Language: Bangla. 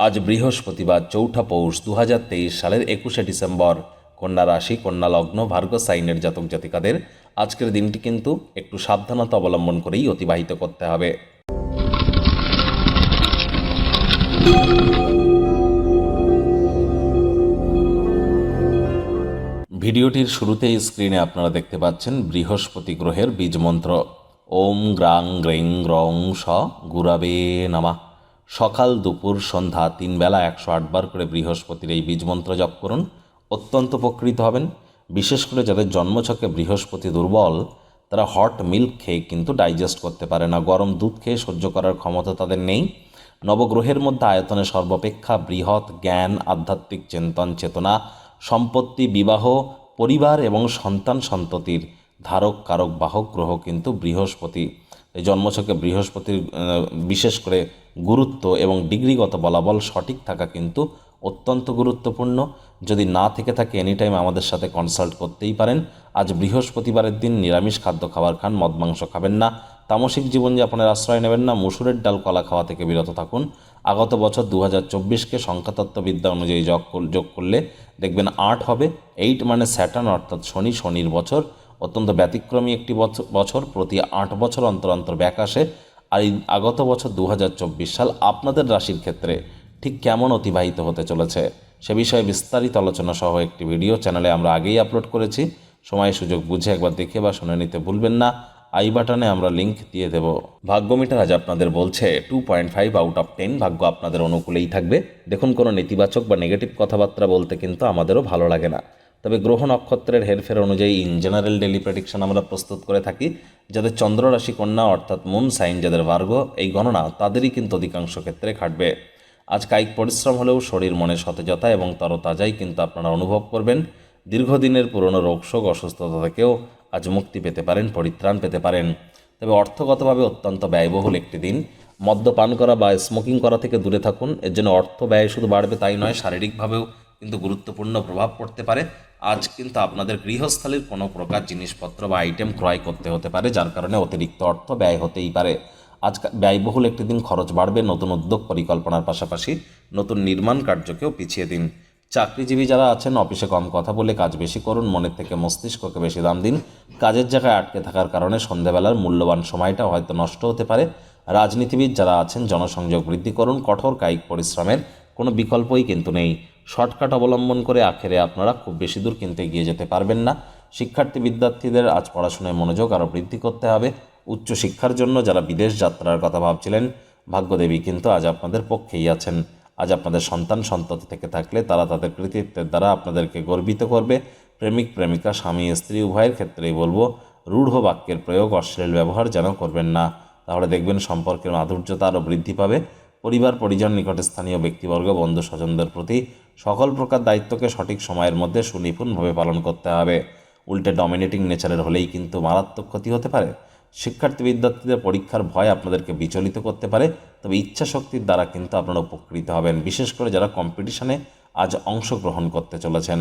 আজ বৃহস্পতিবার, চৌঠা পৌষ দু হাজার তেইশ সালের একুশে ডিসেম্বর। কন্যা রাশি, কন্যা লগ্ন ভার্গ সাইনের জাতক জাতিকাদের আজকের দিনটি কিন্তু একটু সাবধানতা অবলম্বন করেই অতিবাহিত করতে হবে। ভিডিওটির শুরুতেই স্ক্রিনে আপনারা দেখতে পাচ্ছেন বৃহস্পতি গ্রহের বীজ মন্ত্র। ওম গ্রাং গ্রেং গ্রং স গুরাবে নামা। সকাল দুপুর সন্ধ্যা তিন বেলা একশো আটবার করে বৃহস্পতির এই বীজ মন্ত্র জপ করুন। অত্যন্ত উপকৃত হবেন। বিশেষ করে যাদের জন্মছকে বৃহস্পতি দুর্বল, তারা হট মিল্ক খেয়ে কিন্তু ডাইজেস্ট করতে পারে না। গরম দুধ খেয়ে সহ্য করার ক্ষমতা তাদের নেই। নবগ্রহের মধ্যে আয়তনে সর্বাপেক্ষা বৃহৎ জ্ঞান, আধ্যাত্মিক চিন্তন, চেতনা, সম্পত্তি, বিবাহ, পরিবার এবং সন্তান সন্ততির ধারক কারক বাহক গ্রহ কিন্তু বৃহস্পতি এই জন্মছকে বৃহস্পতির বিশেষ করে গুরুত্ব এবং ডিগ্রিগত বলাবল সঠিক থাকা কিন্তু অত্যন্ত গুরুত্বপূর্ণ। যদি না থেকে থাকে এনি টাইম আমাদের সাথে কনসাল্ট করতেই পারেন। আজ বৃহস্পতিবারের দিন নিরামিষ খাদ্য খাবার খান, মদ, মাংস খাবেন না। তামসিক জীবনযাপনের আশ্রয় নেবেন না। মুসুরের ডাল, কলা খাওয়া থেকে বিরত থাকুন। আগত বছর দু হাজার চব্বিশকে সংখ্যাতত্ত্ববিদ্যা অনুযায়ী যোগ করলে দেখবেন আট হবে। এইট মানে স্যাটার্ন অর্থাৎ শনি, শনির বছর। অত্যন্ত ব্যতিক্রমী একটি বছর- প্রতি আট বছর অন্তর অন্তর ব্যাক আসে। আর এই আগত বছর দু হাজার চব্বিশ সাল আপনাদের রাশির ক্ষেত্রে ঠিক কেমন অতিবাহিত হতে চলেছে? সে বিষয়ে বিস্তারিত আলোচনা সহ একটি ভিডিও চ্যানেলে আমরা আগেই আপলোড করেছি। সময় সুযোগ বুঝে একবার দেখে বা শুনে নিতে ভুলবেন না। আই বাটনে আমরা লিঙ্ক দিয়ে দেব। ভাগ্যমিটার আজ আপনাদের বলছে two point five out of ten ভাগ্য আপনাদের অনুকূলেই থাকবে। দেখুন কোনো নেতিবাচক বা নেগেটিভ কথাবার্তা বলতে কিন্তু আমাদেরও ভালো লাগে না। তবে গ্রহ নক্ষত্রের হেরফের অনুযায়ী ইন জেনারেল ডেলি প্রেডিকশন আমরা প্রস্তুত করে থাকি, যাদের চন্দ্র রাশি কন্যা অর্থাৎ মুন সাইন যাদের ভার্গ, এই গণনা তাদেরই কিন্তু অধিকাংশ ক্ষেত্রে খাটবে। আজ কায়িক পরিশ্রম হলেও শরীর মনে সতেজতা এবং তরতাজাই কিন্তু আপনারা অনুভব করবেন। দীর্ঘদিনের পুরনো রোগশোক, অসুস্থতা থেকেও আজ মুক্তি পেতে পারেন, পরিত্রাণ পেতে পারেন। তবে অর্থগতভাবে অত্যন্ত ব্যয়বহুল একটি দিন। মদ্যপান করা বা স্মোকিং করা থেকে দূরে থাকুন, এর জন্য অর্থ ব্যয় শুধু বাড়বে তাই নয়, শারীরিকভাবেও কিন্তু গুরুত্বপূর্ণ প্রভাব পড়তে পারে। আজ কিন্তু আপনাদের গৃহস্থালির কোনো প্রকার জিনিসপত্র বা আইটেম ক্রয় করতে হতে পারে, যার কারণে অতিরিক্ত অর্থ ব্যয় হতেই পারে। আজ ব্যয়বহুল একটি দিন খরচ বাড়বে, নতুন উদ্যোগ পরিকল্পনার পাশাপাশি নতুন নির্মাণ কার্যকেও পিছিয়ে দিন। চাকরিজীবী যারা আছেন, অফিসে কম কথা বলে কাজ বেশি করুন, মনের থেকে মস্তিষ্ককে বেশি দাম দিন। কাজের জায়গায় আটকে থাকার কারণে সন্ধেবেলার মূল্যবান সময়টা হয়তো নষ্ট হতে পারে। রাজনীতিবিদ যারা আছেন, জনসংযোগ বৃদ্ধি করুন, কঠোর কায়িক পরিশ্রমের কোনো বিকল্পই কিন্তু নেই। শর্টকাট অবলম্বন করে আখেরে আপনারা খুব বেশি দূর কিন্তু এগিয়ে যেতে পারবেন না। শিক্ষার্থী বিদ্যার্থীদের আজ পড়াশোনায় মনোযোগ আরও বৃদ্ধি করতে হবে। উচ্চ শিক্ষার জন্য যারা বিদেশ যাত্রার কথা ভাবছিলেন, ভাগ্যদেবী কিন্তু আজ আপনাদের পক্ষেই আছেন। আজ আপনাদের সন্তান সন্ততি থেকে থাকলে তারা তাদের কৃতিত্বের দ্বারা আপনাদেরকে গর্বিত করবে। প্রেমিক, প্রেমিকা, স্বামী, স্ত্রী, উভয়ের ক্ষেত্রেই বলব, রূঢ় বাক্যের প্রয়োগ অশ্লীল ব্যবহার যেন করবেন না। তাহলে দেখবেন সম্পর্কের মাধুর্যতা আরও বৃদ্ধি পাবে। পরিবার, পরিজন, নিকটে স্থানীয় ব্যক্তিবর্গ, বন্ধু, স্বজনদের প্রতি সকল প্রকার দায়িত্বকে সঠিক সময়ের মধ্যে সুনিপুণভাবে পালন করতে হবে। উল্টে ডমিনেটিং নেচারের হলেই কিন্তু মারাত্মক ক্ষতি হতে পারে। শিক্ষার্থী, বিদ্যার্থীদের পরীক্ষার ভয় আপনাদেরকে বিচলিত করতে পারে, তবে ইচ্ছা শক্তির দ্বারা কিন্তু আপনারা উপকৃত হবেন, বিশেষ করে যারা কম্পিটিশনে আজ অংশগ্রহণ করতে চলেছেন।